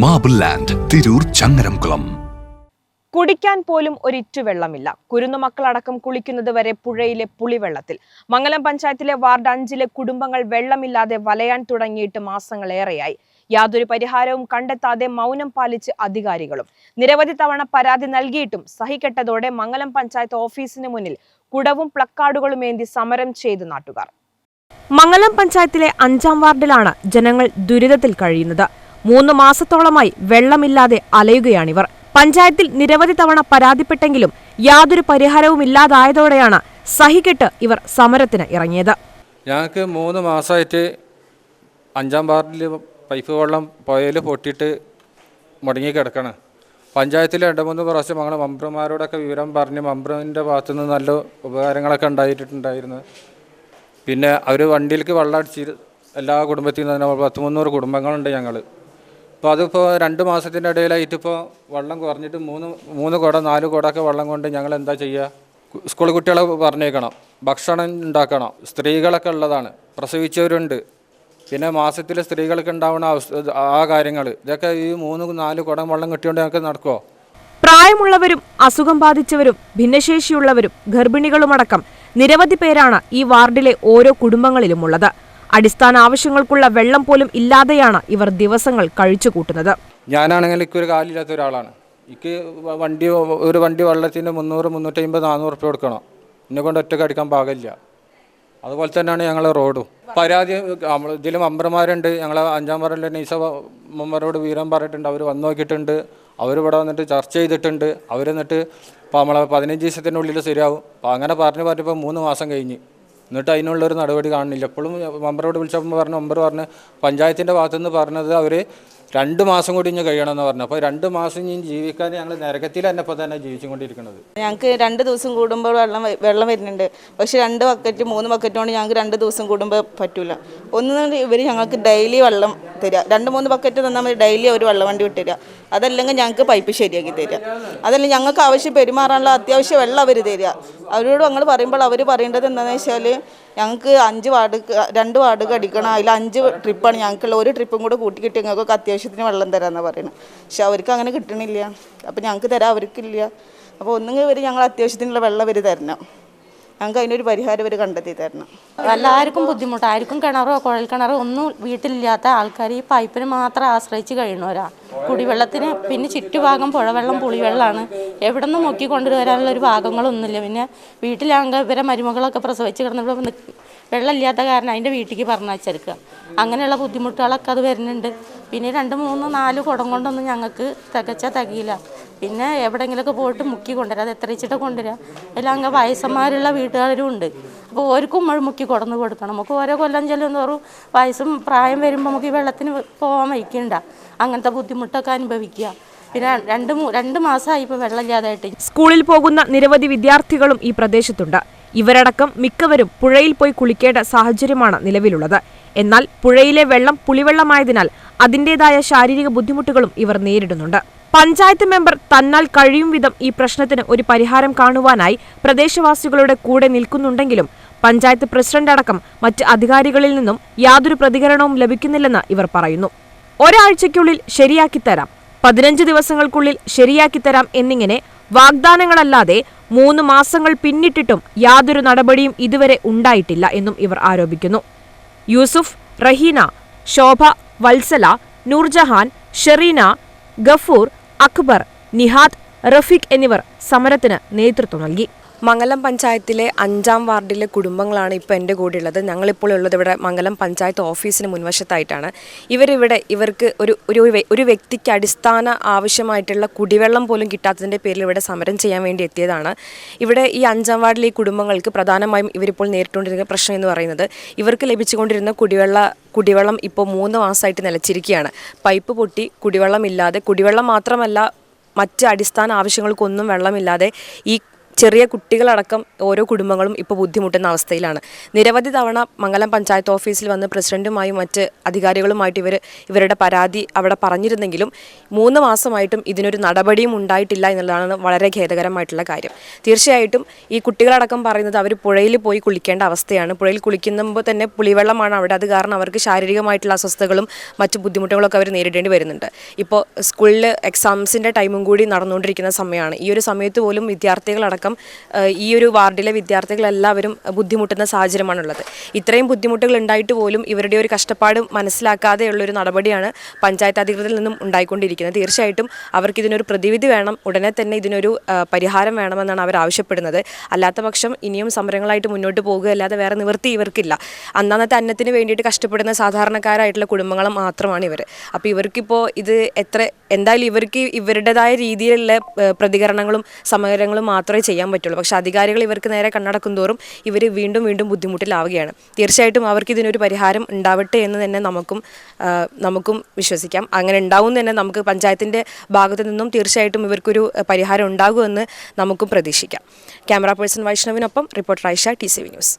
Marble land Tirur Changaramkulam കുടിക്കാൻ പോലും ഒരിറ്റു വെള്ളമില്ല. കുരുന്നുമക്കളടക്കം കുളിക്കുന്നത് വരെ പുഴയിലെ പുളിവെള്ളത്തിൽ. മംഗലം പഞ്ചായത്തിലെ വാർഡ് അഞ്ചിലെ കുടുംബങ്ങൾ വെള്ളമില്ലാതെ വലയാൻ തുടങ്ങിയിട്ട് മാസങ്ങളേറെയായി. യാതൊരു പരിഹാരവും കണ്ടെത്താതെ മൗനം പാലിച്ച് അധികാരികളും. നിരവധി തവണ പരാതി നൽകിയിട്ടും സഹിക്കെട്ടതോടെ മംഗലം പഞ്ചായത്ത് ഓഫീസിന് മുന്നിൽ കുടവും പ്ലക്കാർഡുകളും ഏന്തി സമരം ചെയ്ത് നാട്ടുകാർ. മംഗലം പഞ്ചായത്തിലെ അഞ്ചാം വാർഡിലാണ് ജനങ്ങൾ ദുരിതത്തിൽ കഴിയുന്നത്. മൂന്ന് മാസത്തോളമായി വെള്ളമില്ലാതെ അലയുകയാണിവർ. പഞ്ചായത്തിൽ നിരവധി തവണ പരാതിപ്പെട്ടെങ്കിലും യാതൊരു പരിഹാരവും ഇല്ലാതായതോടെയാണ് സഹികെട്ട് ഇവർ സമരത്തിന് ഇറങ്ങിയത്. ഞങ്ങൾക്ക് മൂന്ന് മാസമായിട്ട് അഞ്ചാം വാർഡിൽ പൈപ്പ് വെള്ളം പുഴയിൽ പൊട്ടിയിട്ട് മുടങ്ങി കിടക്കണം. പഞ്ചായത്തിൽ രണ്ട് മൂന്ന് പ്രാവശ്യം ഞങ്ങൾ മമ്പ്രമാരോടൊക്കെ വിവരം പറഞ്ഞ് മമ്പ്രന്റെ ഭാഗത്തു നിന്ന് നല്ല ഉപകാരങ്ങളൊക്കെ ഉണ്ടായിട്ടുണ്ടായിരുന്നു. പിന്നെ അവർ വണ്ടിയിലേക്ക് വെള്ളം അടിച്ച് എല്ലാ കുടുംബത്തിൽ നിന്ന് തന്നെ പത്ത് മുന്നൂറ് കുടുംബങ്ങളുണ്ട് ഞങ്ങൾ അപ്പോൾ അതിപ്പോൾ രണ്ട് മാസത്തിന്റെ ഇടയിലായിട്ട് ഇപ്പോൾ വെള്ളം കുറഞ്ഞിട്ട് മൂന്ന് മൂന്ന് കുട നാല് കുടമൊക്കെ വള്ളം കൊണ്ട് ഞങ്ങൾ എന്താ ചെയ്യുക? സ്കൂൾ കുട്ടികളെ പറഞ്ഞേക്കണം. ഭക്ഷണം ഉണ്ടാക്കണം. സ്ത്രീകളൊക്കെ ഉള്ളതാണ്. പ്രസവിച്ചവരുണ്ട്. പിന്നെ മാസത്തിൽ സ്ത്രീകൾക്ക് ഉണ്ടാവുന്ന ആ കാര്യങ്ങൾ. ഇതൊക്കെ ഈ മൂന്ന് നാല് കുടം വള്ളം കിട്ടിയോണ്ട് ഞങ്ങൾക്ക് നടക്കുമോ പ്രായമുള്ളവരും അസുഖം ബാധിച്ചവരും ഭിന്നശേഷിയുള്ളവരും ഗർഭിണികളുമടക്കം നിരവധി പേരാണ് ഈ വാർഡിലെ ഓരോ കുടുംബങ്ങളിലുമുള്ളത്. അടിസ്ഥാന ആവശ്യങ്ങൾക്കുള്ള വെള്ളം പോലും ഇല്ലാതെയാണ് ഇവർ ദിവസങ്ങൾ കഴിച്ചുകൂട്ടുന്നത്. ഞാനാണെങ്കിൽ ഇക്കൊരു കാലില്ലാത്ത ഒരാളാണ്. എനിക്ക് വണ്ടി ഒരു വണ്ടി വെള്ളത്തിന് മുന്നൂറ് മുന്നൂറ്റമ്പത് നാനൂറ് റുപ്യ കൊടുക്കണം. എന്നെ കൊണ്ട് ഒറ്റയ്ക്ക് അടിക്കാൻ പാകില്ല. അതുപോലെ തന്നെയാണ് ഞങ്ങളെ റോഡും. പരാതി നമ്മൾ ഇതിൽ മെമ്പർമാരുണ്ട് ഞങ്ങൾ അഞ്ചാം വാർഡിലെ നൈസ മെമ്പറോട് വീരം പറഞ്ഞിട്ടുണ്ട്. അവർ വന്നു നോക്കിയിട്ടുണ്ട്. അവർ ഇവിടെ വന്നിട്ട് ചർച്ച ചെയ്തിട്ടുണ്ട്. അവർ എന്നിട്ട് ഇപ്പോൾ നമ്മളെ പതിനഞ്ച് ദിവസത്തിനുള്ളിൽ ശരിയാവും. അപ്പോൾ അങ്ങനെ പറഞ്ഞു പറഞ്ഞപ്പോൾ മൂന്ന് മാസം കഴിഞ്ഞ്. എന്നിട്ട് അതിനുള്ളൊരു നടപടി കാണുന്നില്ല. എപ്പോഴും മെമ്പറോട് വിളിച്ചപ്പോൾ പറഞ്ഞു മെമ്പർ പറഞ്ഞ് പഞ്ചായത്തിന്റെ ഭാഗത്തുനിന്ന് പറഞ്ഞത് അവർ രണ്ട് മാസം കൂടി ഇനി കഴിയണമെന്ന് പറഞ്ഞു. അപ്പോൾ രണ്ട് മാസം ഇനി ജീവിക്കാൻ ഞങ്ങൾ നരകത്തിൽ തന്നെ ഇപ്പോൾ തന്നെ ജീവിച്ചുകൊണ്ടിരിക്കുന്നത് ഞങ്ങൾക്ക് രണ്ട് ദിവസം കൂടുമ്പോൾ വെള്ളം വെള്ളം വരുന്നുണ്ട്. പക്ഷെ രണ്ട് ബക്കറ്റ് മൂന്ന് ബക്കറ്റ് കൊണ്ട് ഞങ്ങൾക്ക് രണ്ട് ദിവസം കൂടുമ്പോൾ പറ്റില്ല ഒന്ന് ഇവർ ഞങ്ങൾക്ക് ഡെയിലി വെള്ളം തരിക രണ്ട് മൂന്ന് ബക്കറ്റ് തന്നാൽ മതി. ഡെയിലി ഒരു വെള്ളവണ്ടി വിട്ട് വിട്ടുതരിക അതല്ലെങ്കിൽ ഞങ്ങൾക്ക് പൈപ്പ് ശരിയാക്കി തരിക അതല്ല ഞങ്ങൾക്ക് ആവശ്യം പെരുമാറാനുള്ള അത്യാവശ്യം വെള്ളം അവർ തരിക അവരോട് ഞങ്ങൾ പറയുമ്പോൾ അവർ പറയേണ്ടത് എന്താണെന്ന് വെച്ചാൽ ഞങ്ങൾക്ക് അഞ്ച് വാർഡ് രണ്ട് വാർഡ് കടിക്കണം അതിൽ അഞ്ച് ട്രിപ്പാണ് ഞങ്ങൾക്കുള്ള. ഒരു ട്രിപ്പും കൂടെ കൂട്ടി കിട്ടി ഞങ്ങൾക്ക് അത്യാവശ്യത്തിന് വെള്ളം തരാമെന്നാണ് പറയുന്നത് പക്ഷെ അവർക്ക് അങ്ങനെ കിട്ടണില്ല. അപ്പോൾ ഞങ്ങൾക്ക് തരാം. അവർക്കില്ല. അപ്പോൾ ഒന്നുകിൽ ഇവർ ഞങ്ങൾ അത്യാവശ്യത്തിനുള്ള വെള്ളം ഇവർ തരണം. ഞങ്ങൾക്ക് അതിനൊരു പരിഹാരം ഇവർ കണ്ടെത്തി തരണം. എല്ലാവർക്കും ബുദ്ധിമുട്ട്. ആർക്കും കിണറോ കുഴൽ കിണറോ ഒന്നും വീട്ടിലില്ലാത്ത ആൾക്കാർ ഈ പൈപ്പിന് മാത്രം ആശ്രയിച്ച് കഴിയണവരാ കുടിവെള്ളത്തിന് പിന്നെ ചുറ്റുഭാഗം പുഴവെള്ളം പുളിവെള്ളമാണ് എവിടെ നിന്ന് മുക്കി കൊണ്ടുവരാനുള്ള ഒരു ഭാഗങ്ങളൊന്നുമില്ല. പിന്നെ വീട്ടിലാണെങ്കിൽ ഇവരെ മരുമകളൊക്കെ പ്രസവിച്ച് കിടന്നപ്പോൾ വെള്ളമില്ലാത്ത കാരണം അതിന്റെ വീട്ടിലേക്ക് പറഞ്ഞയച്ചെടുക്കുക അങ്ങനെയുള്ള ബുദ്ധിമുട്ടുകളൊക്കെ അത് വരുന്നുണ്ട്. പിന്നെ രണ്ട് മൂന്ന് നാല് കുടം കൊണ്ടൊന്നും ഞങ്ങൾക്ക് തികച്ച തികയില്ല. പിന്നെ എവിടെയെങ്കിലുമൊക്കെ പോയിട്ട് മുക്കി കൊണ്ടുവരാം. അത് എത്ര ഇച്ചിട്ട് കൊണ്ടുവരാം. എല്ലാം അങ്ങ് വയസ്സന്മാരുള്ള വീട്ടുകാരും ഉണ്ട്. അപ്പോൾ ഓർക്കും മഴ മുക്കി കൊടുന്ന് കൊടുക്കണം. നമുക്ക് ഓരോ കൊല്ലം ചെല്ലും തോറും വയസ്സും പ്രായം വരുമ്പോൾ നമുക്ക് ഈ വെള്ളത്തിന് പോകാൻ വയ്ക്കണ്ട അങ്ങനത്തെ ബുദ്ധിമുട്ടൊക്കെ അനുഭവിക്കുക. പിന്നെ രണ്ട് രണ്ട് മാസമായി ഇപ്പോൾ വെള്ളമില്ലാതായിട്ട് സ്കൂളിൽ പോകുന്ന നിരവധി വിദ്യാർത്ഥികളും ഈ പ്രദേശത്തുണ്ട്. ഇവരടക്കം മിക്കവരും പുഴയിൽ പോയി കുളിക്കേണ്ട സാഹചര്യമാണ് നിലവിലുള്ളത്. എന്നാൽ പുഴയിലെ വെള്ളം പുളിവെള്ളമായതിനാൽ അതിന്റേതായ ശാരീരിക ബുദ്ധിമുട്ടുകളും ഇവർ നേരിടുന്നുണ്ട്. പഞ്ചായത്ത് മെമ്പർ തന്നാൽ കഴിയും വിധം ഈ പ്രശ്നത്തിന് ഒരു പരിഹാരം കാണുവാനായി പ്രദേശവാസികളുടെ കൂടെ നിൽക്കുന്നുണ്ടെങ്കിലും പഞ്ചായത്ത് പ്രസിഡന്റ് അടക്കം മറ്റ് അധികാരികളിൽ നിന്നും യാതൊരു പ്രതികരണവും ലഭിക്കുന്നില്ലെന്ന് ഇവർ പറയുന്നു. ഒരാഴ്ചയ്ക്കുള്ളിൽ ശരിയാക്കിത്തരാം പതിനഞ്ച് ദിവസങ്ങൾക്കുള്ളിൽ ശരിയാക്കി തരാം എന്നിങ്ങനെ വാഗ്ദാനങ്ങളല്ലാതെ മൂന്ന് മാസങ്ങൾ പിന്നിട്ടിട്ടും യാതൊരു നടപടിയും ഇതുവരെ ഉണ്ടായിട്ടില്ല എന്നും ഇവർ ആരോപിക്കുന്നു. യൂസുഫ് റഹീന ശോഭ വത്സല നൂർജഹാൻ ഷെറീന ഗഫൂർ അക്ബർ നിഹാദ് റഫീഖ് എന്നിവർ സമരത്തിന് നേതൃത്വം നൽകി. മംഗലം പഞ്ചായത്തിലെ അഞ്ചാം വാർഡിലെ കുടുംബങ്ങളാണ് ഇപ്പോൾ എന്റെ കൂടെ ഉള്ളത് ഞങ്ങളിപ്പോൾ ഉള്ളത് ഇവിടെ മംഗലം പഞ്ചായത്ത് ഓഫീസിന് മുൻവശത്തായിട്ടാണ്. ഇവരിവിടെ ഇവർക്ക് ഒരു ഒരു ഒരു വ്യക്തിക്ക് അടിസ്ഥാന ആവശ്യമായിട്ടുള്ള കുടിവെള്ളം പോലും കിട്ടാത്തതിന്റെ പേരിൽ ഇവിടെ സമരം ചെയ്യാൻ വേണ്ടി എത്തിയതാണ്. ഇവിടെ ഈ അഞ്ചാം വാർഡിലെ ഈ കുടുംബങ്ങൾക്ക് പ്രധാനമായും ഇവരിപ്പോൾ നേരിട്ടുകൊണ്ടിരിക്കുന്ന പ്രശ്നം എന്ന് പറയുന്നത് ഇവർക്ക് ലഭിച്ചുകൊണ്ടിരുന്ന കുടിവെള്ള കുടിവെള്ളം ഇപ്പോൾ മൂന്ന് മാസമായിട്ട് നിലച്ചിരിക്കുകയാണ്. പൈപ്പ് പൊട്ടി കുടിവെള്ളം ഇല്ലാതെ കുടിവെള്ളം മാത്രമല്ല മറ്റ് അടിസ്ഥാന ആവശ്യങ്ങൾക്കൊന്നും വെള്ളമില്ലാതെ ഈ ചെറിയ കുട്ടികളടക്കം ഓരോ കുടുംബങ്ങളും ഇപ്പോൾ ബുദ്ധിമുട്ടുന്ന അവസ്ഥയിലാണ്. നിരവധി തവണ മംഗലം പഞ്ചായത്ത് ഓഫീസിൽ വന്ന് പ്രസിഡന്റുമായും മറ്റ് അധികാരികളുമായിട്ട് ഇവർ ഇവരുടെ പരാതി അവിടെ പറഞ്ഞിരുന്നെങ്കിലും മൂന്ന് മാസമായിട്ടും ഇതിനൊരു നടപടിയും ഉണ്ടായിട്ടില്ല എന്നുള്ളതാണ് വളരെ ഖേദകരമായിട്ടുള്ള കാര്യം. തീർച്ചയായിട്ടും ഈ കുട്ടികളടക്കം പറയുന്നത് അവർ പുഴയിൽ പോയി കുളിക്കേണ്ട അവസ്ഥയാണ്. പുഴയിൽ കുളിക്കുമ്പോൾ തന്നെ പുളിവെള്ളമാണ് അവിടെ. അത് കാരണം അവർക്ക് ശാരീരികമായിട്ടുള്ള അസ്വസ്ഥതകളും മറ്റു ബുദ്ധിമുട്ടുകളൊക്കെ അവർ നേരിടേണ്ടി വരുന്നുണ്ട്. ഇപ്പോൾ സ്കൂളിൽ എക്സാംസിന്റെ ടൈമും കൂടി നടന്നുകൊണ്ടിരിക്കുന്ന സമയമാണ് ഈ ഒരു സമയത്ത് പോലും വിദ്യാർത്ഥികളടക്കം ഏഹ്, ഈ ഒരു വാർഡിലെ വിദ്യാർത്ഥികൾ എല്ലാവരും ബുദ്ധിമുട്ടുന്ന സാഹചര്യമാണുള്ളത്. ഇത്രയും ബുദ്ധിമുട്ടുകൾ ഉണ്ടായിട്ട് പോലും ഇവരുടെ ഒരു കഷ്ടപ്പാട് മനസ്സിലാക്കാതെയുള്ള ഒരു നടപടിയാണ് പഞ്ചായത്ത് അധികൃതരിൽ നിന്നും ഉണ്ടായിക്കൊണ്ടിരിക്കുന്നത്. തീർച്ചയായിട്ടും അവർക്ക് ഇതിനൊരു പ്രതിവിധി വേണം ഉടനെ തന്നെ ഇതിനൊരു പരിഹാരം വേണമെന്നാണ് അവർ ആവശ്യപ്പെടുന്നത്. അല്ലാത്ത പക്ഷം ഇനിയും സമരങ്ങളായിട്ട് മുന്നോട്ട് പോകുകയല്ലാതെ വേറെ നിവൃത്തി ഇവർക്കില്ല. അന്നന്നത്തെ അന്നത്തിന് വേണ്ടിയിട്ട് കഷ്ടപ്പെടുന്ന സാധാരണക്കാരായിട്ടുള്ള കുടുംബങ്ങൾ മാത്രമാണ് ഇവർ അപ്പോൾ ഇവർക്കിപ്പോൾ ഇത് എത്ര എന്തായാലും ഇവർക്ക് ഇവരുടേതായ രീതിയിലുള്ള പ്രതികരണങ്ങളും സമരങ്ങളും മാത്രമേ ചെയ്യാൻ പറ്റുള്ളൂ. പക്ഷേ അധികാരികൾ ഇവർക്ക് നേരെ കണ്ണടക്കും തോറും ഇവർ വീണ്ടും വീണ്ടും ബുദ്ധിമുട്ടിലാവുകയാണ്. തീർച്ചയായിട്ടും അവർക്ക് ഇതിനൊരു പരിഹാരം ഉണ്ടാവട്ടെ എന്ന് തന്നെ നമുക്കും നമുക്കും വിശ്വസിക്കാം. അങ്ങനെ ഉണ്ടാവും തന്നെ നമുക്ക് പഞ്ചായത്തിന്റെ ഭാഗത്തു നിന്നും തീർച്ചയായിട്ടും ഇവർക്കൊരു പരിഹാരം ഉണ്ടാകുമെന്ന് നമുക്കും പ്രതീക്ഷിക്കാം. Camera person വൈഷ്ണവിനൊപ്പം reporter Aisha T C V news.